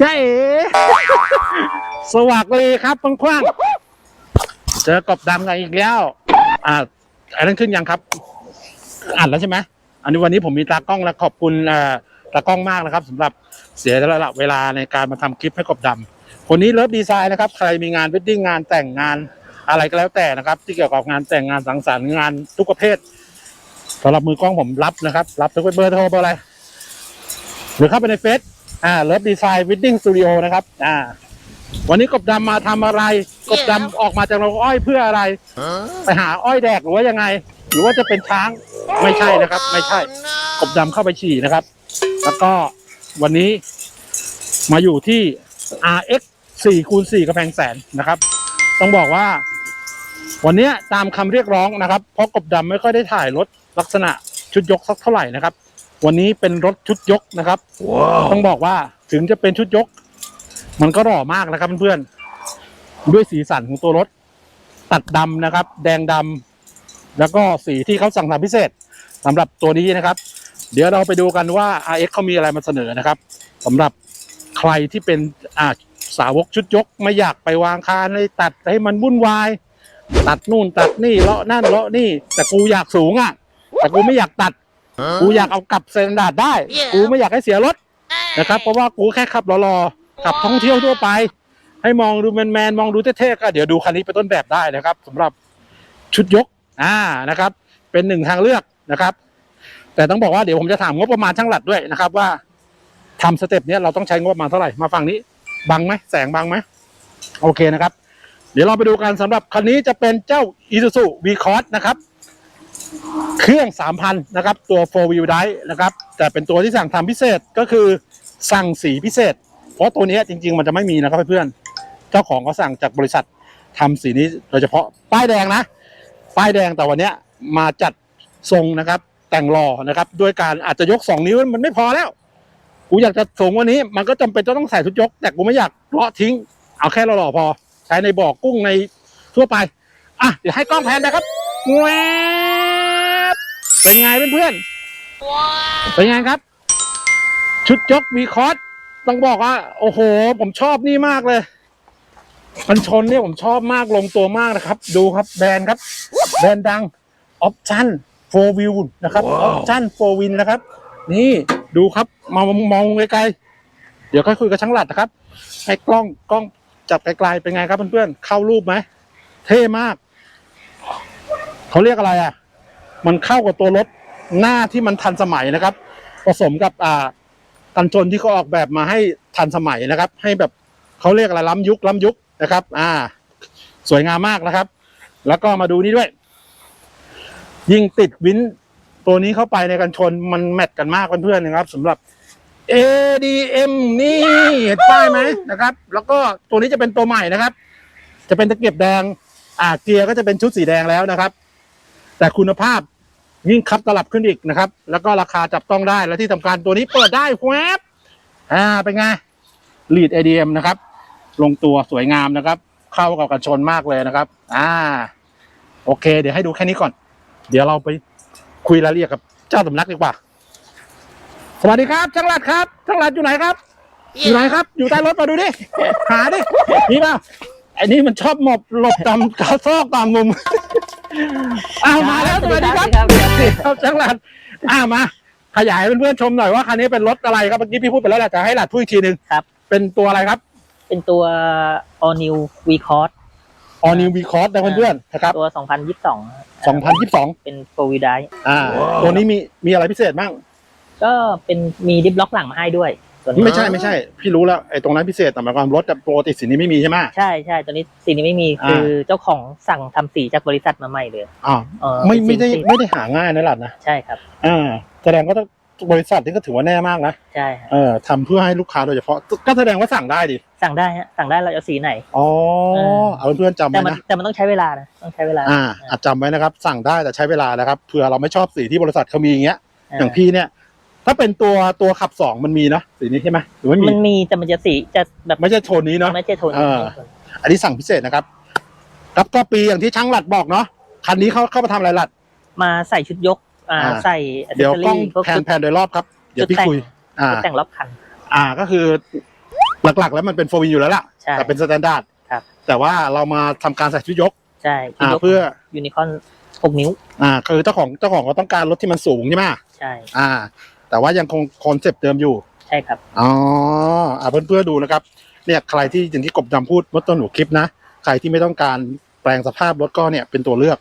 ใช่เอ๋สวัสดีครับปังคว้างเจอกบดำกันอีกแล้ว อ่าอันนั้นขึ้นยังครับอ่านแล้วใช่ไหมอันนี้วันนี้ผมมีตากล้องและขอบคุณเอ่อตากล้องมากนะครับสำหรับเสียระละเวลาในการมาทำคลิปให้กบดำคนนี้เลิฟดีไซน์นะครับ ใครมีงานวดดิ้งงานแต่งงานอะไรก็แล้วแต่นะครับ ที่เกี่ยวกับงานแต่งงานสังสรรค์งานทุกประเภทสำหรับมือกล้องผมรับนะครับ รับทุกเบอร์โทรเบอร์อะไรหรือเข้าไปในเฟซ อ่าเลิฟดีไซน์วิดดิ้งสตูดิโอนะครับ อ่า วันนี้กบดำมาทำอะไร กบดำออกมาจากโรงอ้อยเพื่ออะไรไปหาอ้อยแดกหรือว่ายังไง หรือว่าจะเป็นช้างไม่ใช่นะครับ ไม่ใช่ กบดำเข้าไปฉี่นะครับ แล้วก็วันนี้มาอยู่ที่ RX 4คูณ4กระแพงแสนนะครับ ต้องบอกว่า วันนี้ตามคำเรียกร้องนะครับ เพราะกบดำไม่ค่อยได้ถ่ายรถลักษณะชุดยกสักเท่าไหร่นะครับ วันนี้เป็นรถชุดยกนะครับต้องบอกว่าถึงจะเป็นชุดยก มันก็หล่อมากนะครับเพื่อนๆด้วยสีสันของตัวรถ ตัดดำนะครับ แดงดำแล้วก็สีที่เขาสั่งทำพิเศษสำหรับตัวนี้นะครับ เดี๋ยวเราไปดูกันว่า RX เขามีอะไรมาเสนอนะครับสำหรับใครที่เป็นอ่าสาวกชุดยก ไม่อยากไปวางคานเลยตัดให้มันวุ่นวาย ตัดนู่นตัดนี่เลาะนั่นเลาะนี่ แต่กูอยากสูงอะ แต่กูไม่อยากตัด กูอยากเอากลับสแตนดาร์ดได้ กูไม่อยากให้เสียรถนะครับ เพราะว่ากูแค่ขับรอๆขับท่องเที่ยวทั่วไป ให้มองดูแมนๆมองดูเท่ๆก็เดี๋ยวดูคันนี้เป็นต้นแบบได้นะครับสำหรับชุดยกอ่านะครับ เป็นหนึ่งทางเลือกนะครับ แต่ต้องบอกว่าเดี๋ยวผมจะถามงบประมาณช่างหลัดด้วยนะครับว่าทำสเต็ปเนี้ยเราต้องใช้งบประมาณเท่าไหร่มาฝั่งนี้บังไหมแสงบังไหมโอเคนะครับ เดี๋ยวเราไปดูกันสำหรับคันนี้จะเป็นเจ้า Isuzu V-Cross นะครับ เครื่อง 3,000 นะครับ ตัว 4 wheel drive นะครับ แต่เป็นตัวที่สั่งทำพิเศษก็คือสั่งสีพิเศษ เพราะตัวนี้จริง ๆ มันจะไม่มีนะครับเพื่อนๆเจ้าของเขาสั่งจากบริษัททำสีนี้โดยเฉพาะป้ายแดงนะ ป้ายแดงแต่วันนี้มาจัดทรงนะครับ แต่งหล่อนะครับ ด้วยการอาจจะยก 2 นิ้วมันไม่พอแล้ว กูอยากจะสูงวันนี้ มันก็จำเป็นจะต้องใส่ชุดยก แต่กูไม่อยากเลาะทิ้ง เอาแค่หล่อๆพอ ใช้ในบ่อกุ้งในทั่วไป อะเดี๋ยวให้กล้องแพนนะครับแวบ เป็นไงเพื่อนๆเป็นไงครับ ชุดยกวีคอร์สต้องบอกว่า โอ้โห ผมชอบนี่มากเลยมันชนเนี่ยผมชอบมากลงตัวมากนะครับ ดูครับแบรนด์ครับ แบรนด์ดังออปชั่นโฟวิวนะครับออปชั่นโฟวินนะครับ นี่ดูครับมองมองไกลๆเดี๋ยวค่อยคุยกับช่างหลัดนะครับ ให้กล้องกล้องจับไกลๆเป็นไงครับเพื่อนๆเข้ารูปไหมเท่มาก เขาเรียกอะไรอะ มันเข้ากับตัวรถหน้าที่มันทันสมัยนะครับ ผสมกับอ่ากันชนที่เขาออกแบบมาให้ทันสมัยนะครับ ให้แบบเขาเรียกอะไรล้ำยุคล้ำยุคนะครับ อ่า สวยงามมากนะครับ แล้วก็มาดูนี่ด้วย ยิ่งติดวินตัวนี้เข้าไปในกันชนมันแมทกันมากเพื่อนๆนะครับสำหรับ ADM นี่เห็นป้ายไหมนะครับ แล้วก็ตัวนี้จะเป็นตัวใหม่นะครับ จะเป็นตะเกียบแดง อ่าเกียร์ก็จะเป็นชุดสีแดงแล้วนะครับ แต่คุณภาพ ยิ่งคับตลับขึ้นอีกนะครับ แล้วก็ราคาจับต้องได้และที่สำคัญตัวนี้เปิดได้แวบอ่าเป็นไง lead ADM นะครับ ลงตัวสวยงามนะครับ เข้ากับกันชนมากเลยนะครับ อ่า โอเค เดี๋ยวให้ดูแค่นี้ก่อน เดี๋ยวเราไปคุยรายละเอียดกับเจ้าสำนักดีกว่า สวัสดีครับช่างรัดครับช่างรัดอยู่ไหนครับ อยู่ไหนครับ อยู่ใต้รถมาดูดิ หาดินี่เปล่า อ้นี่มันชอบหมอบหลบตามกระซอกตามมุมอ้าวมาแล้วสวัสดีครับครับครับช่างรัดอ้าวมา ขยายให้เพื่อนๆชมหน่อยว่าคันนี้เป็นรถอะไรครับเมื่อกี้พี่พูดไปแล้วแหละแต่ให้หลัดพูดอีกทีหนึ่งครับ เป็นตัวอะไรครับ เป็นตัว all new v c o r s All New V Cross นะเพื่อนๆนะครับตัว 2022 2022 เป็น four wheel drive อ่า ตัวนี้มีมีอะไรพิเศษบ้าง ก็เป็นมีดิฟล็อกหลังมาให้ด้วย ตัวนี้ไม่ใช่ไม่ใช่ พี่รู้แล้วไอ้ตรงนั้นพิเศษแต่หมายความรถแต่ปกติสีนี้ไม่มีใช่ไหม ใช่ใช่ตัวนี้สีนี้ไม่มีอ่า คือเจ้าของสั่งทำสีจากบริษัทมาใหม่เลยอ่าเออไม่ไม่ได้เป็นสีไม่ได้หาง่ายนะหลัดนะใช่ครับ อ่าแสดงว่าต้องบริษัทนี่ก็ถือว่าแน่มากนะใช่ครับเออทำเพื่อให้ลูกค้าโดยเฉพาะ ก็แสดงว่าสั่งได้ดิสั่งได้ฮะสั่งได้เราจะเอาสีไหน อ๋อเออเอาเพื่อนๆจำแต่ไว้มันนะแต่มันต้องใช้เวลานะต้องใช้เวลา อ่าอาจจำไว้นะครับ สั่งได้แต่ใช้เวลานะครับเผื่อเราไม่ชอบสีที่บริษัทเขามีอย่างเงี้ยเอออย่างพี่เนี่ย ถ้าเป็นตัวตัวขับสองมันมีนะสีนี้ใช่ไหมหรือไม่มีมันมีแต่มันจะสีจะแบบไม่ใช่โทนนี้เนาะไม่ใช่โทนเอออันนี้สั่งพิเศษนะครับ ครับก็ปีอย่างที่ช่างหลัดบอกเนาะคันนี้เขาเข้ามาทำอะไรหลัด มาใส่ชุดยก อ่าอ่าใส่เดี๋ยวกล้องพวกแพนชุดแพนโดยรอบครับ เดี๋ยวพี่ชุดแต่งคุย อ่าชุดแต่งรอบคัน อ่าก็คือ หลักๆ แล้วมันเป็นโฟวินอยู่แล้วล่ะใช่แต่เป็นสแตนดาร์ดครับ แต่ว่าเรามาทำการใส่ชุดยกใช่อ่าที่ยกเพื่อยูนิคอนหกนิ้ว อ่า คือเจ้าของเจ้าของเขาต้องการรถที่มันสูงใช่ไหมใช่ อ่า แต่ว่ายังคงคอนเซปต์เดิมอยู่ ใช่ครับ อ๋ออ่าเพื่อนๆดูนะครับ เนี่ยใครที่อย่างที่กบดำพูดเมื่อต้นหนูคลิปนะ ใครที่ไม่ต้องการแปลงสภาพรถก็เนี่ยเป็นตัวเลือก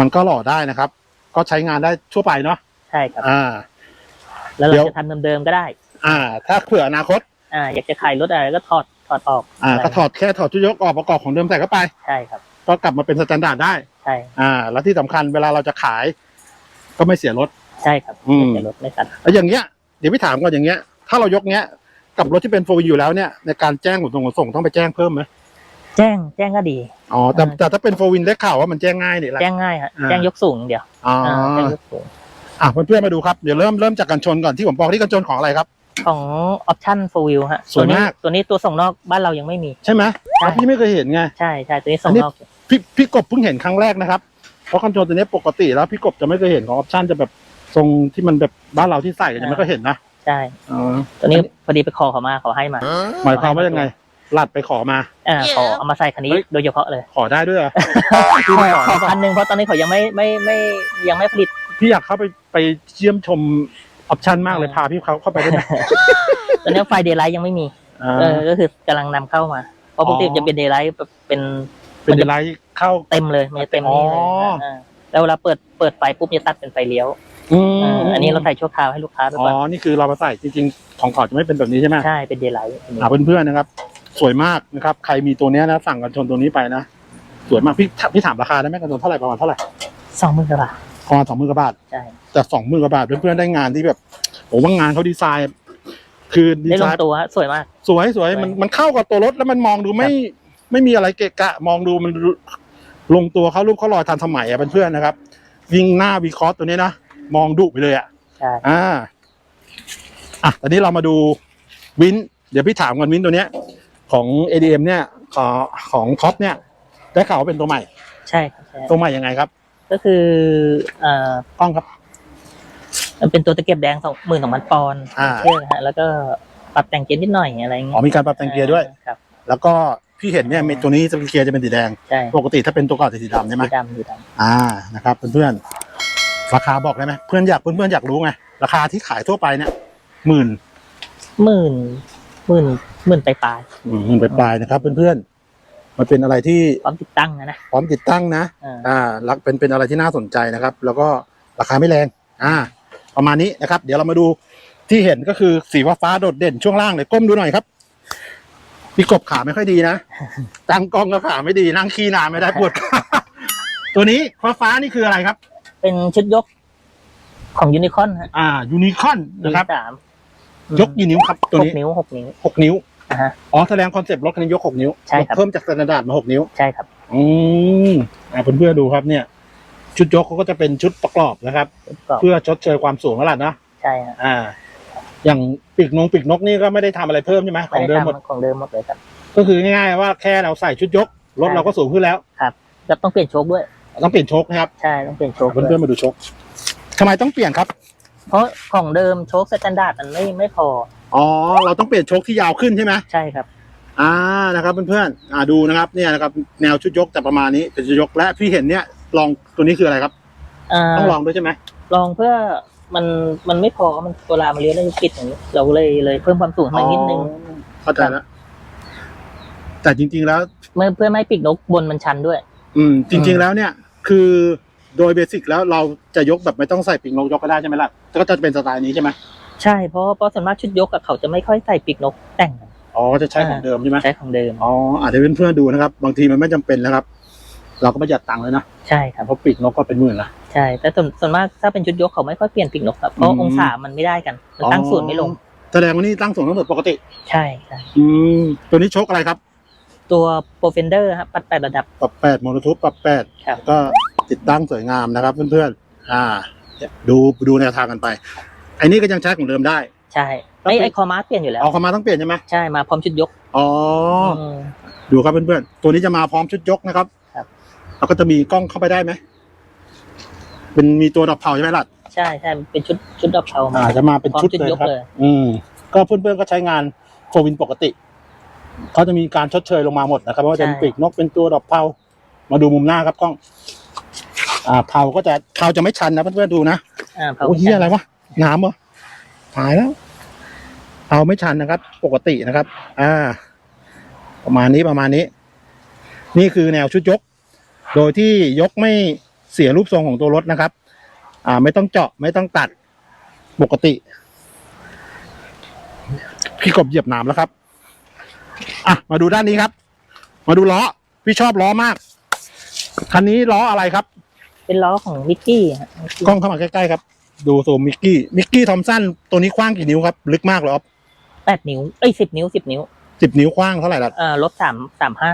มันก็หล่อได้นะครับ ก็ใช้งานได้ทั่วไปเนาะ ใช่ครับ อ่า แล้วเดี๋เรายวจะทำเดิมๆก็ได้ อ่า ถ้าเผื่ออนาคต อ่า อยากจะขายรถอะไรก็ถอดถอดออก อ่าได้ก็ถอดแค่ถอดชุดยกออกประกอบของเดิมใส่เข้าไป ใช่ครับ ก็กลับมาเป็นสแตนดาร์ดได้ ใช่ อ่า แล้วที่สำคัญเวลาเราจะขาย ก็ไม่เสียรถ ใช่ครับอืมไม่ใช่รถไม่ตัดแล้วอย่างเงี้ยเดี๋ยวพี่ถามก่อนอย่างเงี้ยถ้าเรายกเงี้ยกับรถที่เป็นโฟวิอยู่แล้วเนี่ยในการแจ้งขนส่งขนส่งต้องไปแจ้งเพิ่มไหมแจ้งแจ้งก็ดี อ๋อแต่อ่าแต่ถ้าเป็นโฟวินได้ข่าวว่ามันแจ้งง่ายนี่แหละ แจ้งง่ายฮะอ่า แจ้งยกสูงอย่างเดียวอ๋ออ่าแจ้งยกสูงอะเพื่อนๆมาดูครับเดี๋ยวเริ่มเริ่มจากกันชนก่อนที่ผมบอกที่กันชนของอะไรครับ ของออปชั่นโฟวิลฮะสวยมาก ตัวนี้ตัวนี้ตัวส่งนอกบ้านเรายังไม่มี ใช่ไหมใช่เพราะพี่ไม่เคยเห็นไง ใช่ใช่ตัวนี้ส่งนอก พี่พี่กบเพิ่งเห็นครั้งแรกนะครับ เพราะคอนโทรลตัวนี้ปกติแล้วพี่กบจะไม่เคยเห็นของออปชั่นจะแบบ ทรงที่มันแบบบ้านเราที่ใส่กันจะไม่เคยเห็นนะใช่อ๋อตัวนี้พอดีไปขอเขามาเขาให้มาหมายความว่ายังไงหลัดไปขอมาอ่าขอเอามาใส่คันนี้เฮ้ยโดยเฉพาะเลย ขอได้ด้วยเหรอขอขอคันหนึ่งเพราะตอนนี้เขายังไม่ไม่ไม่ยังไม่ผลิตพี่อยากเข้าไปไปเยี่ยมชมออปชั่นมากเลยอ่าพาพี่เขาเข้าไปได้ไหมตอนนี้ไฟเดย์ไลท์ยังไม่มีอ่าเออก็คือกำลังนำเข้ามาเพราะปกติอ๋อจะเป็นเดย์ไลท์เป็นเป็นเดลไลท์เข้าเต็มเลยมันจะเต็มนี่เลยอ๋ออ่าแล้วเวลาเปิดเปิดไฟปุ๊บจะตัดเป็นไฟเลี้ยว อือ่าอันนี้เราใส่ชั่วคราวให้ลูกค้าไปอ๋ก่อนอนี่คือเรามาใส่จริงๆ ของเขาจะไม่เป็นแบบนี้ใช่ไหมใช่เป็นเดย์ไลท์อ่าเพื่อนๆนะครับ สวยมากนะครับ ใครมีตัวเนี้ยนะสั่งกันชนตัวนี้ไปนะ สวยมากพี่พี่ถามราคาได้ไหมกันชนเท่าไหร่ประมาณเท่าไหร่สองหมื่นกว่าบาทประมาณสองหมื่นกว่าบาท ใช่แต่สองหมื่นกว่าบาทเพื่อนๆได้งานที่แบบผมว่างานเขาดีไซน์ คือดีได้ไซลงน์ตัวฮะสวยมากสวยสวยสวยมันมันเข้ากับตัวรถแล้วมันมองดูไม่ ไม่มีอะไรเกะกะ มองดูมันลงตัวเขารูปเขาลอยทันสมัยอะเพื่อนๆนะครับวิ่งหน้าวีคอสตัวนี้นะ มองดุไปเลยอะใช่อ่าอะตอนนี้เรามาดูวิน เดี๋ยวพี่ถามก่อนวินตัวเนี้ย ของ ADM เนี่ยของของท็อปเนี่ย ได้ข่าวว่าเป็นตัวใหม่ ใช่ครับใช่ตัวใหม่ยังไงครับก็คือเอ่อกล้องครับ มันเป็นตัวตะเกียบแดงสองหมื่นสองพันปอนด์อ่าเชื่อฮะแล้วก็ปรับแต่งเกียร์นิดหน่อยอะไรอย่างอ๋เงี้อมีการปรับแต่งเกียร์ด้วย ครับ แล้วก็พี่เห็นเนี่ยมีตัวนี้จะเป็นเกียร์จะเป็นสีแดง ใช่ปกติถ้าเป็นตัวเก่าจะสีดำใช่ไหมสีดำสีดอ่านะครับเพื่อนๆ ราคาบอกได้ไหมเพื่อนอยากเพื่อนๆอยากรู้ไงราคาที่ขายทั่วไปเนี่ยหมื่นำหมื่นหมื่นหมื่นปลายหมื่นปลายๆนะครับเพื่อนๆมันเป็นอะไรที่ๆพร้อมติดตั้งนะนะ พร้อมติดตั้งนะอ่าอ่ารักเป็นเป็นอะไรที่น่าสนใจนะครับ แล้วก็ราคาไม่แรง อ่า ประมาณนี้นะครับ เดี๋ยวเรามาดูที่เห็นก็คือสีฟ้าฟ้าๆโดดเด่นช่วงล่างเลยก้มดูหน่อยครับพี่กบขาไม่ค่อยดีนะ ตั้งกล้องก็ขาไม่ดีนั่งขี้นานไม่ได้ปวดขา ตัวนี้ฟ้าฟ้าๆนี่คืออะไรครับ เป็นชุดยกของยูนิคอนฮะอ่ายูนิคอนนะครับสามยกกี่นิ้วครับตัวหนี้กนิ้วหกนิ้วหกนิ้วอ่าฮะ อ๋อแสดงคอนเซปต์รถคันนี้ยกหกนิ้วใช่ครับ เพิ่มจากสแตนดาร์ดมาหกนิ้ว ใช่ครับ อืมอ่าเพื่อนๆดูครับเนี่ย ชุดยกเขาก็จะเป็นชุดประกอบนะครับก็เพื่อชดเชยความสูงแล้วล่ะนะใช่ฮะอ่า อย่างปีกนงปีกนกนี่ก็ไม่ได้ทำอะไรเพิ่มใช่ไหมขไม่องได้เดิมหมดทำของเดิมหมดเลยครับ ก็คือง่ายๆว่าแค่เราใส่ชุดยกรถใช่เราก็สูงขึ้นแล้วแล้วต้องเปลี่ยนโชคด้วย ต้องเปลี่ยนโชคนะครับใช่ต้องเปลี่ยนโชคเพื่ด้วยอนๆมาดูโชคทำไมต้องเปลี่ยนครับ เพราะของเดิมโชคสแตนดาร์ดมันไม่ไม่พอ อ๋อ เราต้องเปลี่ยนโชคที่ยาวขึ้นใช่ไหมใช่ครับ อ่านะครับเพื่อนๆอ่าดูนะครับเนี่ยนะครับแนวชุดยกจะประมาณนี้เป็นชุดยกและพี่เห็นเนี่ยลองตัวนี้คืออะไรครับอ่าต้องลองด้วยใช่ไหมลองเพื่อมันมันไม่พอมันตัวรามมันเลี้ยวได้ปิดอย่างนี้เราเลยเลยเพิ่มความสูงให้นิดนึงอ๋อเข้าใจแล้วแต่จริง ๆ แล้วเมื่อเพื่อไม่ให้ปีกนกบนมันชันด้วย อืม จริง ๆแล้วเนี่ย คือโดยเบสิกแล้วเราจะยกแบบไม่ต้องใส่ปีกนกยกก็ได้ใช่ไหมล่ะก็จะเป็นสไตล์นี้ใช่ไหมใช่เพราะเพราะส่วนมากชุดยกอะเขาจะไม่ค่อยใส่ปีกนกแต่งกันอ๋อจะใช้ของเดิมใช่ไหมใช้ของเดิมอ๋ออาจจะเป็นเพื่อนๆดูนะครับ บางทีมันไม่จำเป็นนะครับ เราก็ประหยัดตังค์เลยนะใช่ครับเพราะปีกนกก็เป็นหมื่นละใช่แต่ส่วนส่วนมากถ้าเป็นชุดยกเขาไม่ค่อยเปลี่ยนปีกนกครับเพราะอืมองศามันไม่ได้กันมันตั้งส่วนไม่ลงแสดงว่านี่ตั้งส่วนทั้งหมดปกติ ใช่ใช่อืมตัวนี้โชคอะไรครับ ตัวโปรเฟนเดอร์ครับปัดแปดระดับ ปรับแปดโมโนทูปปรับแปดครับก็ติดตั้งสวยงามนะครับเพื่อนๆอ่า ดูดูแนวทางกันไป ไอ้นี่ก็ยังใช้ของเดิมได้ ใช่ไอไอคอมาร์เปลี่ยนอยู่แล้วเอาเข้ามาต้องเปลี่ยนใช่ไหมใช่มาพร้อมชุดยกอ๋อม ดูครับเพื่อนๆตัวนี้จะมาพร้อมชุดยกนะครับครับ แล้วก็จะมีกล้องเข้าไปได้ไหมเป็นมีตัวดับเผาใช่ไหมล่ะ ใช่ใช่เป็นชุดชุดดอกเทามาอ่าจะมาเป็นชุดพร้อมชุดเลยยกครับ เลย อืมก็เพื่อนๆก็ใช้งานโฟวินปกติ เขาจะมีการชดเชยลงมาหมดนะครับไม่ว่าจะเป็นใช่ปีกนกเป็นตัวดอกเพรามาดูมุมหน้าครับกล้อง อ่าเพราก็จะเพราจะไม่ชันนะเพื่อนๆดูนะอ่าเผาโอ้ยเหียอะไรวะน้ำเหรอตายแล้วเอาไม่ชันนะครับ ปกตินะครับ อ่า ประมาณนี้ประมาณนี้ นี่คือแนวชุดยก โดยที่ยกไม่เสียรูปทรงของตัวรถนะครับ อ่า ไม่ต้องเจาะไม่ต้องตัดปกติ พี่กบเหยียบหนามแล้วครับ อะมาดูด้านนี้ครับ มาดูล้อพี่ชอบล้อมากคันนี้ล้ออะไรครับ เป็นล้อของมิกกี้ฮะกล้องเข้ามาใกล้ๆครับ ดูซูมมิกกี้มิกกี้ทอมสันตัวนี้กว้างกี่นิ้วครับ ลึกมากเลยครับแปดนิ้วเอ้ยสิบนิ้วสิบนิ้วสิบนิ้วกว้างเท่าไหร่ล่ะอ่าลบสามสามห้า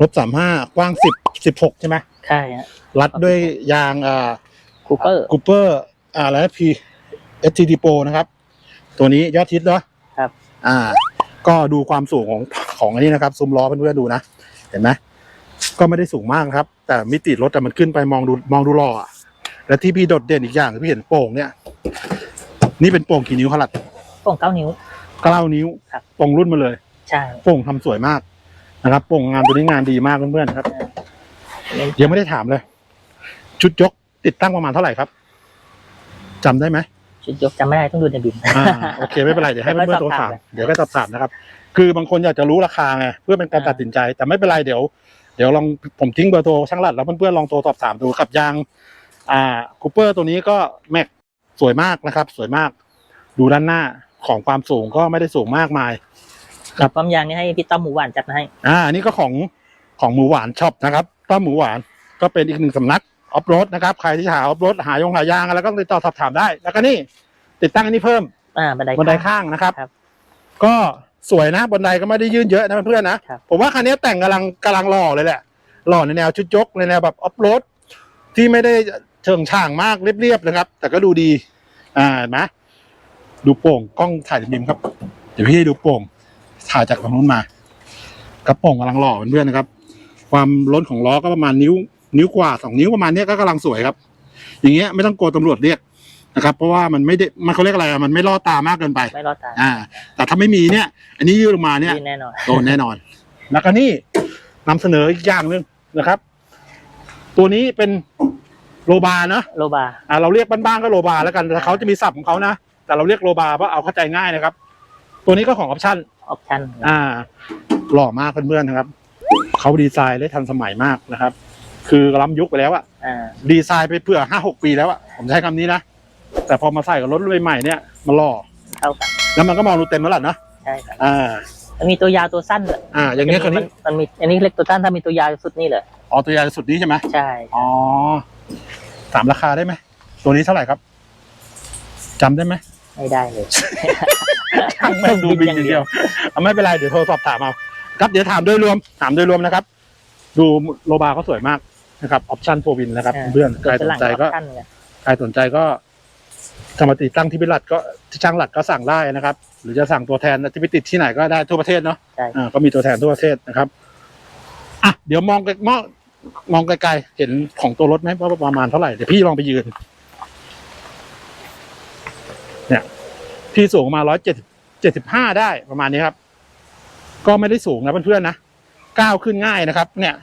ลบสามห้ากว้างสิบสิบหกใช่ไหมใช่ฮะรัดด้วยยางอ่าคูเปอร์ คูเปอร์อ่าแล้วพีเอสทีดีโปนะครับ ตัวนี้ยอดฮิตเนาะครับ อ่า ก็ดูความสูงของของอันนี้นะครับซูมล้อเพื่อนๆดูนะเห็นไหมก็ไม่ได้สูงมากครับ แต่มิติรถแต่มันขึ้นไปมองดูมองดูหล่ออะและที่พี่โดดเด่นอีกอย่างคือพี่เห็นโป่งเนี่ย นี่เป็นโป่งกี่นิ้วขนาดส่งเก้านิ้วเก้านิ้วครับโป่งรุ่นมาเลยใช่โป่งทำสวยมากนะครับโป่งงานตัวนี้งานดีมากเพื่อนๆครับยังไม่ได้ถามเลย ชุดยกติดตั้งประมาณเท่าไหร่ครับจำได้ไหม ชุดยกจำไม่ได้ต้องดูในบิน อ่าโอเคไม่เป็นไรเดี๋ยวให้เดี๋เพื่ยวอนๆโทรค่อยสอบถาถามมเดี๋ยวก็สอบถามนะครับ คือบางคนอยากจะรู้ราคาไงเพื่อเป็นการอ่า ตัดสินใจ แต่ไม่เป็นไรเดี๋ยว เดี๋ยวลองผมทิ้งเบอร์โทรช่างหลัดแล้วเพื่อนๆลองโทรสอบถามดูกับยาง อ่าคูเปอร์ตัวนี้ก็แม็กสวยมากนะครับ สวยมาก ดูด้านหน้าของความสูงก็ไม่ได้สูงมากมาย ครับความยางนี่ให้พี่ต้อมหมูหวานจัดมาให้ อ่าอันนี้ก็ของของหมูหวานช็อปนะครับต้อมหมูหวานก็เป็นอีกหนึ่งสำนัก ออฟโรดนะครับ ใครที่หาออฟโรดหายงหายางอะไรก็ติดต่อสอบถามได้ แล้วก็นี่ติดตั้งอันนี้เพิ่มอ่าบันไดบันไดข้างข้างนะครับ ครับก็สวยนะบันไดก็ไม่ได้ยื่นเยอะนะเพื่อนๆนะครับ ผมว่าคันนี้แต่งกำลังกำลังหล่อเลยแหละหล่อในแนวชุดยกในแนวแบบออฟโรดที่ไม่ได้เชิงช่างมากเรียบๆนะครับ แต่ก็ดูดี อ่าเห็นไหมดูโป่งกล้องถ่ายริมๆครับ เดี๋ยวพี่ให้ดูโป่งถ่ายจากฝั่งนู้นมากระโป่งกำลังหล่อเพื่อนๆนะครับ ความล้นของล้อก็ประมาณนิ้ว นิ้วกว่าสองนิ้วประมาณเนี้ยก็กำลังสวยครับ อย่างเงี้ยไม่ต้องกลัวตำรวจเรียกนะครับ เพราะว่ามันไม่ได้มันเขาเรียกอะไรอะมันไม่ล่อตามากเกินไป ไม่รอดตายอ่า แต่ถ้าไม่มีเนี่ย อันนี้ยืดลงมาเนี่ยนี่แน่นอน โดนแน่นอน แล้วก็นี่นำเสนออีกอย่างหนึ่งนะครับ ตัวนี้เป็นโลบาเนอะโลบา อ่าเราเรียกบ้านๆก็โลบาแล้วกันแต่เขาจะมีศัพท์ของเขานะ แต่เราเรียกโลบาเพราะเอาเข้าใจง่ายนะครับ ตัวนี้ก็ของออปชั่น ออปชั่น อ่า หล่อมากเพื่อนๆนะครับ เขาดีไซน์ได้ทันสมัยมากนะครับ คือล้ำยุคไปแล้วอะอ่าดีไซน์ไปเพื่อห้าหกปีแล้วอะผมใช้คำนี้นะ แต่พอมาใส่กับรถรุ่นใหม่ๆเนี่ยมันหล่อเท่ากันแล้วมันก็มองดูเต็มแล้วล่ะเนอะใช่ครับอ่า มันมีตัวยาวตัวสั้นด้วยอ่า อย่างเงี้ยคันนี้ มัมันมีอันนี้เล็กตัวสั้นถ้ามีตัวยาวสุดนี่เลยอ๋อตัวยาวสุดนี้ใช่ไหมใช่อ๋อถามราคาได้ไหมตัวนี้เท่าไหร่ครับจำได้ไหมไม่ได้เลย ช่างแม่งดูบินอย่างเดียวเอาไม่เป็นไรเดี๋ยวโทรสอบถามเอาครับเดี๋ยวถามโดยรวมถามโดยรวมนะครับ ดูโลบาเขาสวยมาก นะครับออปชั่นโฟวินนะครับอ่าเพื่อนใครสนใจก็ตัวฝรั่งออปชั่นไงใครสนใจก็สมัครติดตั้งที่พิรัดก็ที่ช่างหลัดก็สั่งได้นะครับ หรือจะสั่งตัวแทนที่ไปติดที่ไหนก็ได้ทั่วประเทศเนาะใช่อ่าก็มีตัวแทนทั่วประเทศนะครับอะเดี๋ยวมองไกลมองมองไกลๆเห็นของตัวรถไหมว่าประมาณเท่าไหร่เดี๋ยวพี่ลองไปยืน เนี่ย พี่สูงมาร้อยเจ็ดเจ็ดสิบห้าได้ประมาณนี้ครับ ก็ไม่ได้สูงนะเพื่อนๆนะก้าวขึ้นง่ายนะครับ เนี่ย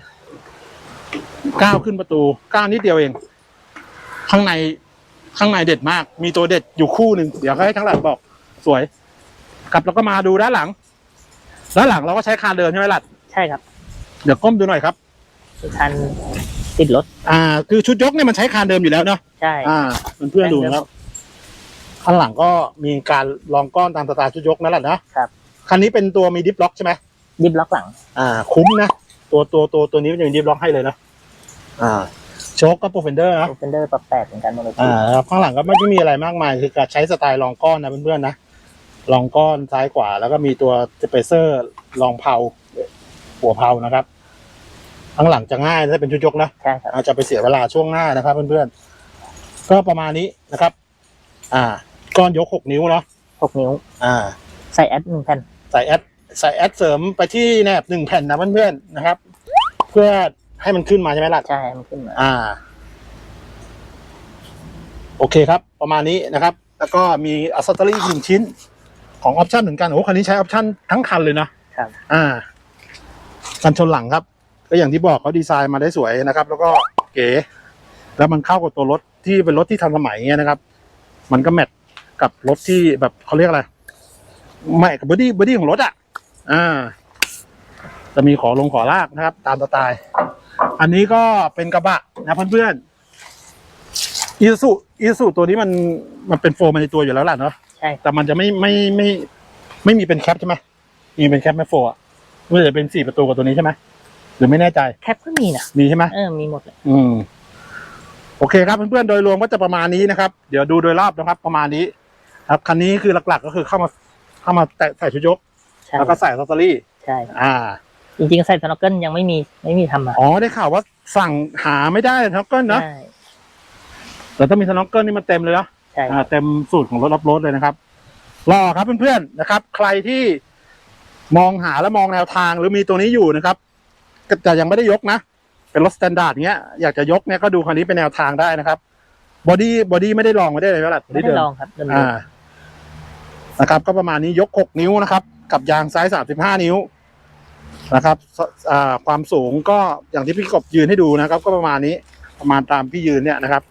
ก้าวขึ้นประตูก้าวนิดเดียวเอง ข้างในข้างในเด็ดมาก มีตัวเด็ดอยู่คู่หนึ่งเดี๋ยวให้ทั้งหลังบอกสวยกลับแล้วก็มาดูด้านหลัง ด้านหลังเราก็ใช้คานเดินใช่ไหมหลัดใช่ครับ เดี๋ยวก้มดูหน่อยครับมีคันติดรถ อ่า คือชุดยกเนี่ยมันใช้คานเดิมอยู่แล้วเนาะใช่ อ่าเพื่อนๆดูนะครับข้างหลังก็มีการลองก้อนตามสไตล์ชุดยกนั่นแหละนะครับคันนี้เป็นตัวมีดิฟล็อกใช่ไหมดิบล็อกหลัง อ่า คุ้มนะตัวตัวตัวตัวนี้มันจะมีดิฟล็อกให้เลยนะ อ่าโชคก็โปรเฟนเดอร์นะโอเฟนเดอร์ปรับแปดเหมือนกันโมโนอ่าครับข้างหลังก็ไม่ได้มีอะไรมากมาย คือการใช้สไตล์รองก้อนนะเพื่อนๆนะรองก้อนซ้ายขวาแล้วก็มีตัวสเปเซอร์รองเพาหัวเพานะครับข้างหลังจะง่ายถ้าเป็นชุดยกนะใช่ครับอาจจะไปเสียเวลาช่วงหน้านะครับ เพื่อนๆก็ประมาณนี้นะครับ อ่า ก้อนยกหกนิ้วเนาะหกนิ้ว อ่า ใส่แอดหนึ่งแผ่นใส่แอดใส่แอดเสริมไปที่แนบหนึ่งแผ่นนะเพื่อนๆนะครับ เพื่อ ให้มันขึ้นมาใช่ไหมล่ะ ใช่มันขึ้นมาอ่า โอเคครับ ประมาณนี้นะครับ แล้วก็มีอัซเซอรี่หนึ่งชิ้น ของออปชั่นเหมือนกัน โอ้คันนี้ใช้ออปชั่นทั้งคันเลยนะครับ อ่า กันชนหลังครับ ก็อย่างที่บอกเขาดีไซน์มาได้สวยนะครับ แล้วก็เก๋ แล้วมันเข้ากับตัวรถที่เป็นรถที่ทันสมัยเงี้ยนะครับ มันก็แมทกับรถที่แบบเขาเรียกอะไรไม่กับบอดี้บอดี้ของรถอะ อ่า จะมีขอลงขอลากนะครับ ตามสไตล์ อันนี้ก็เป็นกระบะนะเพื่อนๆอีซูอีซูตัวนี้มันมันเป็นโฟมมาในตัวอยู่แล้วล่ะเนาะใช่แต่มันจะไม่ไม่ไม่ไม่มีเป็นแคปใช่ไหมมีเป็นแคปแมโฟอะมันจะเป็นสี่ประตูกับตัวนี้ใช่ไหมหรือไม่แน่ใจแคปก็มีนะมีใช่ไหมเออมีหมดเลยอืมโอเคครับเพื่อนๆโดยรวมก็จะประมาณนี้นะครับ เดี๋ยวดูโดยรอบนะครับ ประมาณนี้ ครับคันนี้คือหลักๆ ก็คือเข้ามาเข้ามาแตะใส่ชุดยกใช่แล้วก็ใส่ซัสซอรี่ใช่ อ่า จริงๆใส่สโนว์เกิลยังไม่มีไม่มีทำมาอ๋อได้ข่าวว่าสั่งหาไม่ได้ท็อกเกิลเนาะใช่แต่ถ้ามีสน็อกเกิลนี่มันเต็มเลยเนาะใช่อ่าเต็มสูตรของรถรับรถเลยนะครับ รอครับเพื่อนๆนะครับ ใครที่มองหาและมองแนวทางหรือมีตัวนี้อยู่นะครับก็แต่ยังไม่ได้ยกนะ เป็นรถสแตนดาร์ดเงี้ยอยากจะยกเนี่ยก็ดูคันนี้เป็นแนวทางได้นะครับบอดี้บอดี้ไม่ได้ลองไม่ได้เลยว่าไม่ได้ลองครับเดิมอ่านะครับ ก็ประมาณนี้ยก6นิ้วนะครับ กับยางไซส์35นิ้ว นะครับสอ่าความสูงก็อย่างที่พี่กบยืนให้ดูนะครับ ก็ประมาณนี้ประมาณตามพี่ยืนเนี่ยนะครับ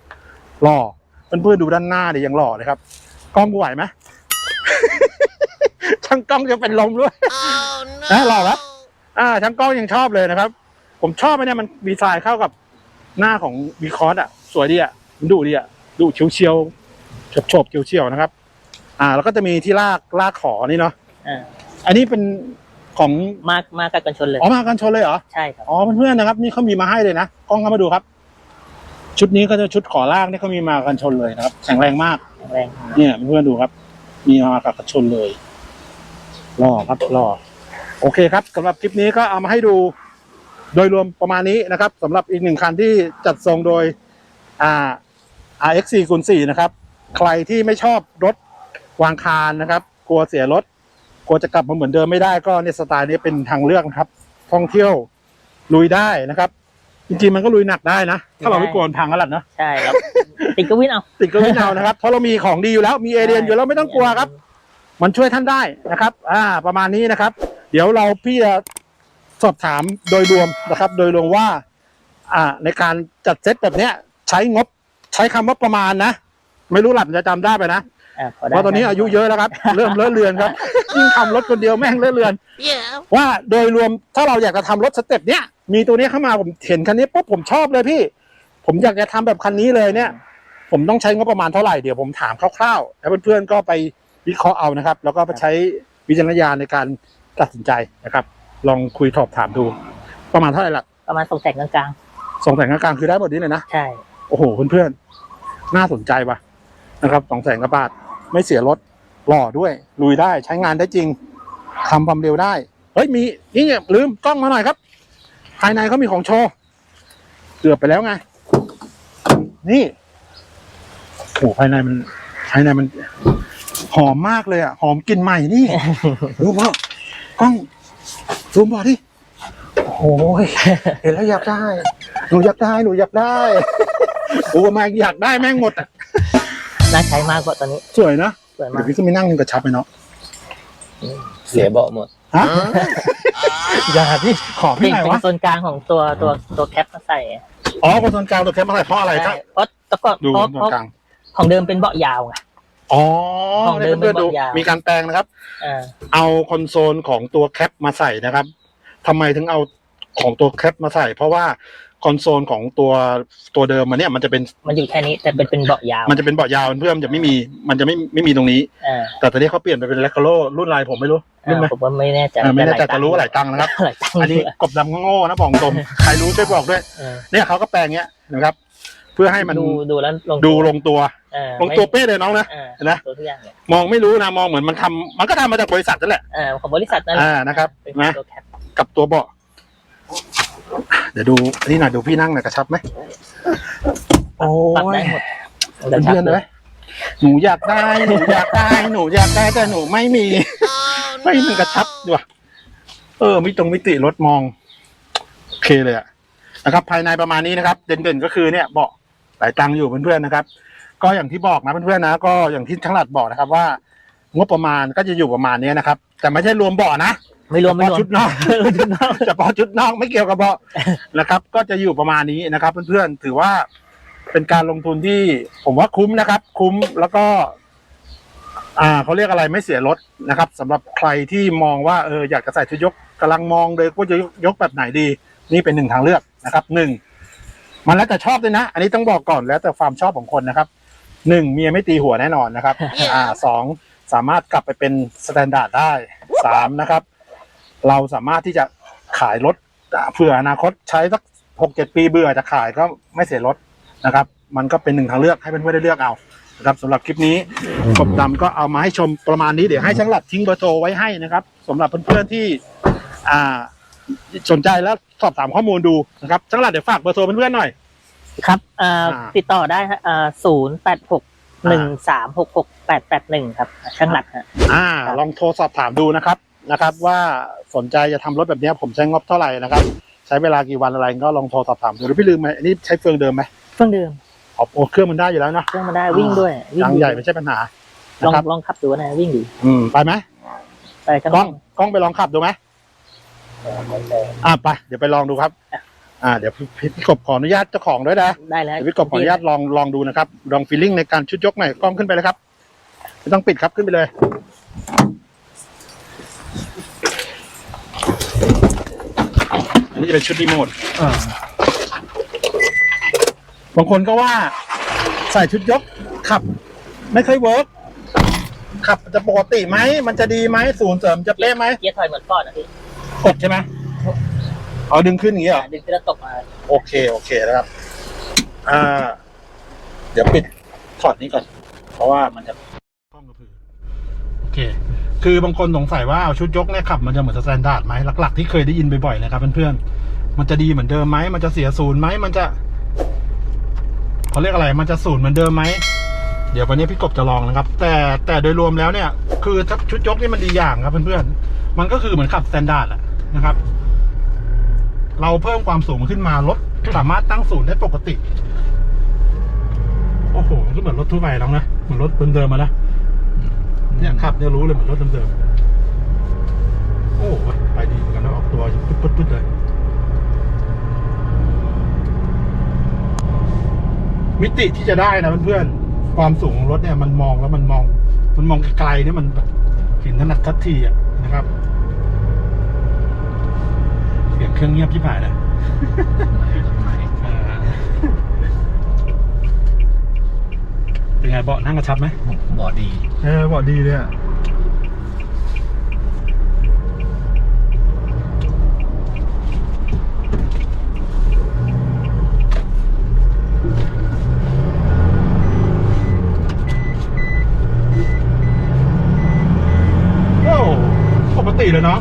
หล่อเพื่อนๆดูด้านหน้าเดี๋ยยังหล่อเลยครับ กล้องกูไหวไหมช่างกล้องจะเป็นลมด้วยนะหล่อไหมอ่าช่างกล้องยังชอบเลยนะครับ ผมชอบไหมเนี่ยมันดีไซน์เข้ากับหน้าของวีคอร์อะ สวยดีอะมันดูดีอะดูเฉียวเฉียวๆโฉบโฉบๆเฉียวเฉียวๆนะครับ อ่า แล้วก็จะมีที่ลากลากขอนี่เนาะๆอ่าอันนี้เป็น ของมามากับกันชนเลยอ๋อมากันชนเลยเหรอใช่ครับอ๋อเพื่อนๆนะครับ นี่เขามีมาให้เลยนะกล้องเข้ามาดูครับ ชุดนี้ก็จะชุดขอลากนี่เขามีมากันชนเลยนะครับแข็งแรงมากแข็งแรงเนี่ยเพื่อนๆดูครับ มีมากับกันชนเลยรอครับรอโอเคครับสำหรับคลิปนี้ก็เอามาให้ดู โดยรวมประมาณนี้นะครับสำหรับอีกหนึ่งคันที่จัดทรงโดยอ่า RX4 คูณ4นะครับ ใครที่ไม่ชอบรถวางคานนะครับ กลัวเสียรถ กลัวจะกลับมาเหมือนเดิมไม่ได้ก็เนี่ยสไตล์นี้เป็นทางเลือกนะครับ ท่องเที่ยวลุยได้นะครับ จริงๆมันก็ลุยหนักได้นะ ถ้าเราไม่กลัวมันพังก็หลัดนะใช่ครับติดก็วินเอาติดก็ไม่เอานะครับเพราะเรามีของดีอยู่แล้วมีเอเดียนอยู่แล้วไม่ต้องกลัวครับ มันช่วยท่านได้นะครับ อ่า ประมาณนี้นะครับ เดี๋ยวเราพี่จะสอบถามโดยรวมนะครับ โดยรวมว่า อ่า ในการจัดเซตแบบเนี้ย ใช้งบ ใช้คำว่าประมาณนะ ไม่รู้หลับจะจำได้ไปนะอ่าพอได้ เพราะตอนนี้อายุเยอะแล้วครับ เริ่มเลอะเลือนครับยิ่งทำรถคนเดียวแม่งเลอะเลือนว่าโดยรวมถ้าเราอยากจะทำรถสเต็ปเนี้ยมีตัวนี้เข้ามาผมเห็นคันนี้ปุ๊บผมชอบเลยพี่ ผมอยากจะทำแบบคันนี้เลยเนี่ย ผมต้องใช้งบประมาณเท่าไหร่เดี๋ยวผมถามคร่าวๆแล้วเพื่อนๆก็ไปวิเคราะห์เอานะครับ แล้วก็ไปใช้วิจารณญาณในการตัดสินใจนะครับ ลองคุยสอบถามดู ประมาณเท่าไหร่ล่ะประมาณสองแสนกลางสองแสนกลางๆคือได้หมดนี้เลยนะๆใช่โอ้โหเพื่อนๆน่าสนใจว่ะนะครับสองแสนกว่าบาท ไม่เสียรถหล่อด้วย ลุยได้ใช้งานได้จริงทำความเร็วได้ เฮ้ยมีนี่เนี่ยลืมกล้องมาหน่อยครับ ภายในเขามีของโชว์เกือบไปแล้วไง นี่โอ้โหภายในมันภายในมัน หอมมากเลยอะ หอมกลิ่นใหม่นี่รู้ป่ะกล้องซูมบอดิโอ้โหเห็นแล้วอยากได้ หนูอยากได้ หนูอยากได้ โอ้มาอยากได้แม่งหมดอะ น่าใช้มากกว่าตอนนี้ สวยนะสวยมาเดี๋ยกวพี่ขึ้นไปนั่งกระชับไปเนาะเสียเบาะหมดฮะอย่าที่ขอเป็พี่นหน่อยเป็นวะโซนกลางของตัวตัวตัวแคปมาใส่อ๋อคนส่วนกลางตัวแคปมาใส่เพราะอะไรครับใช่เพราะแตะก่อนดูเพคราะนเพส่วนราะกลาง ของเดิมเป็นเบาะยาวไง อ๋อของเดิมเพื่อนๆดูเป็นบอลยาวมีการแปลงนะครับ อ่าเอาคอนโซลของตัวแคปมาใส่นะครับทำไมถึงเอาของตัวแคปมาใส่ เพราะว่า คอนโซลของตัวตัวเดิมมันเนี่ยมันจะเป็นมันอยู่แค่นี้แต่เป็นเป็นเบาะยาว มันจะเป็นเบาะยาวเพื่อนมันจะไม่มีมันจะไม่ไม่มีตรงนี้ อ่าแต่ตอนนี้เขาเปลี่ยนไปเป็นแลคโคโลรุ่นอะไรผมไม่รู้รุ่นไหมอ่าผมว่าไม่แน่ใจอ่าไม่แน่ใจหลยแต่รู้ว่าหลายตังค์นะครับ หลายตังค์อันนี้กบดำก็โง่นะบอกตรง ใครรู้ช่วยบอกด้วย เออเนี่ยเขาก็แปลงเงี้ยนะครับ เพื่อให้มันดูดูแล้วลงดูลงตัว เออลงตัวเป๊ะเลยน้องนะเออเห็นไหมตัวทุกอย่างเนี่ยมองไม่รู้นะมองเหมือนมันทำมันก็ทำมาจากบริษัทนั่นแหละ เออของบริษัทนั่นแหละอ่านะครับเป็นนะ ตัวแคปกับตัวเบาะ เดี๋ยวดูอันนี่หน่อยดูพี่นั่งหน่อยกระชับไหมโอ้ปรับยได้หมดเพื่อนๆเลยหนูอยากได้หนูอยากได้หนูอยากได้แต่หนูไม่มีไม่มันกระชับดีว่ะเออมิตรงมิติรถมองโอเคเลยอะนะครับ ภายในประมาณนี้นะครับ เด่นๆก็คือเนี่ยเบาะหลายตังค์อยู่เพื่อนๆนะครับ ก็อย่างที่บอกนะเพื่อนๆนะ ก็อย่างที่ทั้งหลัดบอกนะครับว่า งบประมาณก็จะอยู่ประมาณนี้นะครับ แต่ไม่ใช่รวมเบาะนะ ไม่รวมไม่รวมชุดนอกชุดนอก เฉพาะชุดนอกไม่เกี่ยวกับเบาะนะครับ ก็จะอยู่ประมาณนี้นะครับ เพื่อนๆถือว่าเป็นการลงทุนที่ผมว่าคุ้มนะครับ คุ้มแล้วก็ อ่าเขาเรียกอะไรไม่เสียรถนะครับสำหรับใครที่มองว่าเอออยากจะใส่ชุดยกกำลังมองเลยว่าจะยกแบบไหนดี นี่เป็นหนึ่งทางเลือกนะครับหนึ่งมันแล้วแต่ชอบด้วยนะ อันนี้ต้องบอกก่อนแล้วแต่ความชอบของคนนะครับหนึ่งเมียไม่ตีหัวแน่นอนนะครับ อ่าสองสามารถกลับไปเป็นสแตนดาร์ดได้สามนะครับ เราสามารถที่จะขายรถเผื่ออนาคตใช้สักหกเจ็ดปีเบื่อจะขายก็ไม่เสียรถนะครับ มันก็เป็นหนึ่งทางเลือกให้เพื่อนๆได้เลือกเอานะครับสำหรับคลิปนี้กบดำก็เอามาให้ชมประมาณนี้เดี๋ยวให้ช่างหลัดทิ้งเบอร์โทรไว้ให้นะครับสำหรับเพื่อนๆที่อ่าสนใจแล้วสอบถามข้อมูลดูนะครับช่างหลัดเดี๋ยวฝากเบอร์โทรเพื่อนๆหน่อยครับอ่าอ่าติดต่อได้ฮะอ่าศูนย์แปดหกหนึ่งสามหกหกแปดแปดหนึ่งครับช่างหลัดฮะอ่าครับลองโทรสอบถามดูนะครับนะครับว่า สนใจจะทำรถแบบนี้ผมใช้งบเท่าไหร่นะครับ ใช้เวลากี่วันอะไรก็ลองโทรสอบถามดูหรือพี่ลืมไหมอันนี้ใช้เฟืองเดิมไหมเครื่องเดิมอ๋อโอ้เครื่องมันได้อยู่แล้วเนอะเครื่องมาได้วิ่งด้วยวิ่ยางดีใหญ่ไม่ใช่ปัญหาลองนะครับลองขับดูนะวิ่งดีอืมไปไหมไปข้างกนล้ออกงกล้องไปลองขับดูไหมอ่าไปเดี๋ยวไปลองดูครับอ่าเดี๋ยวพี่พี่กบขออนุญาตเจ้าของด้วยนะได้แล้วเดี๋ยวพี่กบขออนุญาตลองลองดูนะครับ ลองฟีลลิ่งในการชุดยกหน่อยกล้องขึ้นไปเลยครับ ไม่ต้องปิดครับขึ้นไปเลย นนี้จะเป็นชุดรีโมทอ่าบางคนก็ว่า ใส่ชุดยกขับ ไม่ค่อยเวิร์กขับจะปกติไหม มันจะดีไหมศูนย์เสริมจะเป๊ะไหมเกียร์ถอยเหมือนก่อนนะพี่กดใช่ไหมเอาดึงขึ้นอย่างนี้เหรอ ดึงขึ้นแล้วตกมาโอเค โอเคนะครับ อ่า เดี๋ยวปิดถอดนี้ก่อน เพราะว่ามันจะกล้องกระพือ โอเค คือบางคนสงสัยว่าเอาชุดยกเนี่ยขับ มันจะเหมือนสแตนดาร์ดไหมหลัก ๆ ที่เคยได้ยินบ่อยๆนะครับเพื่อนๆ มันจะดีเหมือนเดิมไหม มันจะเสียศูนย์ไหม มันจะเขาเรียกอะไร มันจะศูนย์เหมือนเดิมไหม เดี๋ยววันนี้พี่กบจะลองนะครับ แต่แต่โดยรวมแล้วเนี่ย คือถ้าชุดยกนี่มันดีอย่างครับเพื่อนๆ มันก็คือเหมือนขับสแตนดาร์ดแหละนะครับ เราเพิ่มความสูงขึ้นมารถสามารถตั้งศูนย์ได้ปกติ โอ้โหก็เหมือนรถทั่วไปแล้วนะ เหมือนรถเดิมๆมานะ เนี่ยขับเนี่ยรู้เลยเหมือนรถเดิมๆ โอ้โหไปดีเหมือนกันนะออกตัวปึ๊ดๆเลย มิติที่จะได้นะเพื่อนๆความสูงของรถเนี่ยมันมองแล้วมันมอง มันมองไกลๆเนี่ยมันแบบเห็นถนัดทัดทีอะนะครับ เสียงเครื่องเงียบที่ผ่านนะอ่าเป็นไงเบาะนั่งกระชับไหมบอดีเออเบาะดีเลยอะ โอ้ปกติเลยเนาะ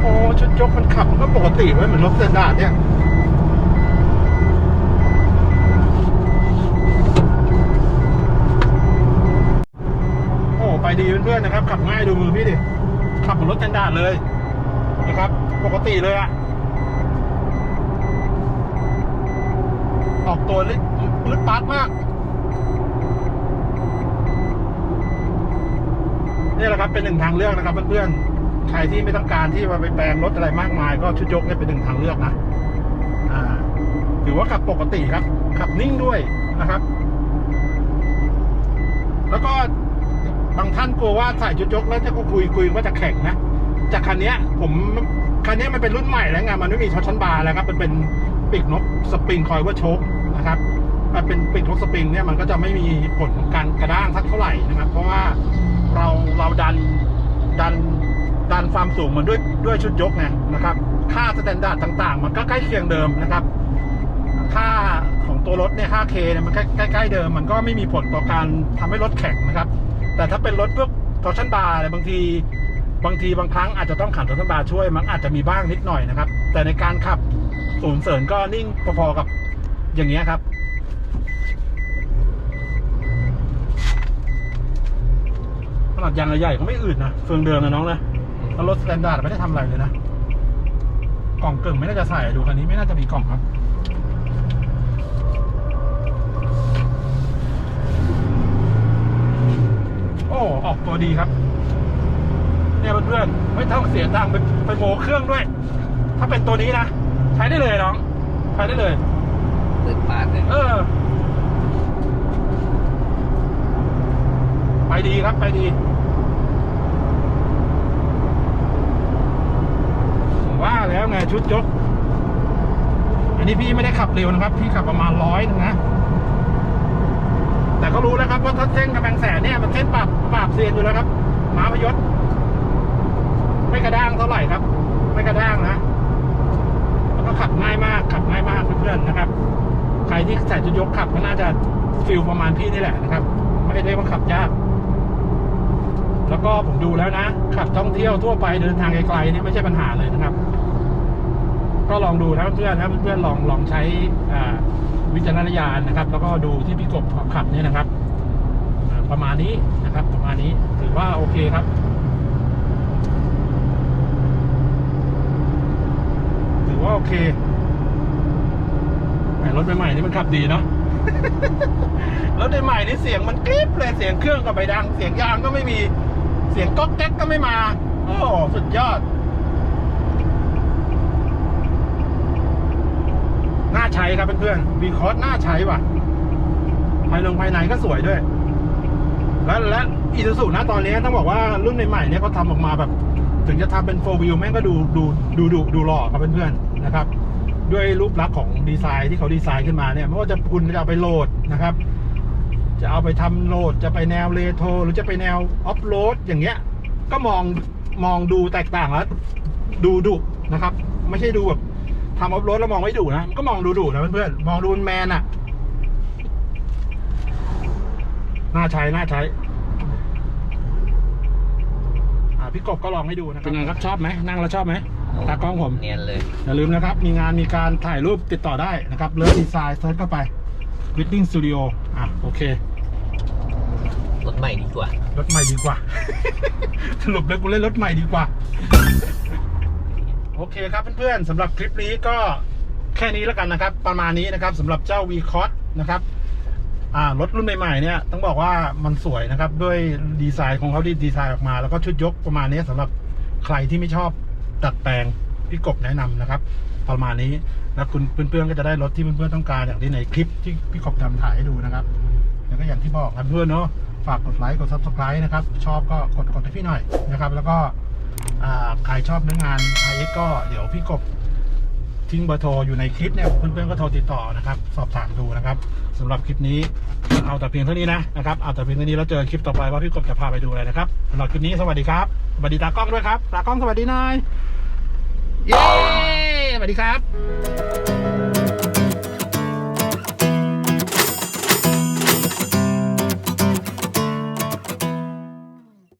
โอ้ชุดยกมันขับมันก็ปกติไว้ยเหมือนรถสแตนดาร์ดเนี่ย โอ้ไปดีเพื่อนๆนะครับ ขับง่ายดูมือพี่ดิ ขับเหมือนรถสแตนดาร์ดเลยนะครับ ปกติเลยอะออกตัวลึกลึกปาร์ตมาก นี่แหละครับเป็นหนึ่งทางเลือกนะครับเพื่อนๆ ใครที่ไม่ต้องการที่มาไปแปลงรถอะไรมากมาย ก็ชุดยกเนี่ยเป็นหนึ่งทางเลือกนะถือว่าขับปกติครับ ขับนิ่งด้วยนะครับ แล้วก็บางท่านกลัวว่าใส่ชุดยกแล้วจะก็คุยคุยว่าจะแข่งนะ จากคันนี้ผม คันนี้มันเป็นรุ่นใหม่แล้วไงมันไม่มีช็อตชั้นบาร์แล้วครับมันเป็นปีกนกสปริงคอยว่าโชคนะครับมันเป็นปีกนกสปริงเนี่ยมันก็จะไม่มีผลของการกระด้างสักเท่าไหร่นะครับ เพราะว่าเราเราดันดันดันความสูงมันด้วยด้วยชุดยกไงนะครับ ค่าสแตนดาร์ดต่างๆ มันก็ใกล้เคียงเดิมนะครับ ค่าของตัวรถเนี่ย 5K เนี่ยมันใกล้ๆเดิม มันก็ไม่มีผลต่อการทำให้รถแข็งนะครับ แต่ถ้าเป็นรถพวกทอร์ชันบาร์เนี่ยบางที บางทีบางครั้งอาจจะต้องขันร์ชันบาช่วย มันอาจจะมีบ้างนิดหน่อยนะครับ แต่ในการขับศูนย์เสริญก็นิ่งพอๆกับอย่างเงี้ยครับ ขนาดยางใหญ่ก็ไม่อืดนะเฟืองเดิมนะน้องนะแล้วรถสแตนดาร์ดไม่ได้ทำอะไรเลยนะ กล่องเกิ่งไม่น่าจะใส่ดูคันนี้ไม่น่าจะมีกล่องครับ โอ้ ออกตัวดีครับ เนี่ยเพื่อนๆไม่ต้องเสียตังค์ไปไปโมเครื่องด้วย ถ้าเป็นตัวนี้นะ ใช้ได้เลยน้อง ใช้ได้เลยเปิดปาดเลยเออ ไปดีครับไปดีผมว่าแล้วไงชุดยก อันนี้พี่ไม่ได้ขับเร็วนะครับ พี่ขับประมาณร้อยนึงนะ แต่ก็รู้แล้วครับว่าถ้าเส้นกำแพงแสนเนี่ยมันเส้นปราบปราบเซียนอยู่แล้วครับม้าพยศ ไม่กระด้างเท่าไหร่ครับ ไม่กระด้างนะแล้วก็ขับง่ายมากขับง่ายมากเพื่อนๆนะครับ ใครที่ใส่จุดยกขับก็น่าจะฟิลประมาณพี่นี่แหละนะครับ ไม่ได้ว่าขับยาก แล้วก็ผมดูแล้วนะ ขับท่องเที่ยวทั่วไปเดินทางไกลๆนี่ไม่ใช่ปัญหาเลยนะครับ ก็ลองดูนะเพื่อนๆนะเพื่อนๆลองลองใช้วิจารณญาณนะครับ แล้วก็ดูที่พี่กบขับเนี่ยนะครับ ประมาณนี้นะครับ ประมาณนี้ถือว่าโอเคครับ ถือว่าโอเคแหมรถใหม่ๆนี่มันขับดีเนาะ รถใหม่ๆนี่เสียงมันกริ๊บเลยเสียงเครื่องก็ไม่ดัง เสียงยางก็ไม่มี เสียงก๊อกแก๊กก็ไม่มา โอ้สุดยอด น่าใช้ครับเพื่อนๆวีคอร์สน่าใช้ว่ะ ภายลงภายในก็สวยด้วย และและอีซูซูนะตอนนี้ต้องบอกว่ารุ่นใหม่ๆเนี่ยเขาทำออกมาแบบ ถึงจะทำเป็นโฟวิวแม่งก็ดูดูดูดูดูหล่อครับเพื่อนๆ นะครับ ด้วยรูปลักษณ์ของดีไซน์ที่เขาดีไซน์ขึ้นมาเนี่ยไม่ว่าจะคุณจะเอาไปโหลดนะครับ จะเอาไปทำโหลดจะไปแนวเรโทรหรือจะไปแนวออฟโหลดอย่างเงี้ย ก็มองมองดูแตกต่างแล้วดูดุนะครับ ไม่ใช่ดูแบบทำออฟโหลดแล้วมองไม่ดุนะก็มองดูดุนะเพื่อนๆมองดูแมนอะน่าใช้น่าใช้อ่าพี่กบก็ลองให้ดูนะครับเป็นไงครับชอบไหมนั่งแล้วชอบไหม ตากล้องผม เนียนเลย อย่าลืมนะครับ มีงานมีการถ่ายรูปติดต่อได้นะครับเลิฟดีไซน์เซิร์ชเข้าไป Wedding Studio อะ โอเค รถใหม่ดีกว่า รถใหม่ดีกว่า สรุปเลยกูเล่นรถใหม่ดีกว่า โอเคครับเพื่อนๆสำหรับคลิปนี้ก็แค่นี้แล้วกันนะครับ ประมาณนี้นะครับสำหรับเจ้า v c o s นะครับอ่ารถรุ่นใหม่ๆเนี่ยต้องบอกว่ามันสวยนะครับ ด้วยดีไซน์ของเขาที่ดีไซน์ออกมา แล้วก็ชุดยกประมาณนี้สำหรับใครที่ไม่ชอบ ดัดแปลงพี่กบแนะนำนะครับ ประมาณนี้แล้วคุณเพื่อนๆก็จะได้รถที่เพื่อนๆต้องการอย่างที่ในคลิปที่พี่กบทำถ่ายให้ดูนะครับแล้วก็อย่างที่บอกครับเพื่อนเนาะฝากกดไลค์กดซับสไคร b e นะครับ ชอบก็กดกดให้พี่หน่อยนะครับ แล้วก็อ่าใครชอบเนื้องาน i x ก็เดี๋ยวพี่กบ ทิ้งเบอร์โทรอยู่ในคลิปเนี่ยเพื่อนๆก็โทรติดต่อนะครับ สอบถามดูนะครับสำหรับคลิปนี้เอาแต่เพียงเท่านี้นะนะครับเอาแต่เพียงเท่านี้แล้วเจอคลิปต่อไปว่าพี่กบจะพาไปดูอะไรนะครับสำหรับคลิปนี้สวัสดีครับสวัสดีตากล้องด้วยครับตากล้องสวัสดีหน่อยเย้สวัสดีครับ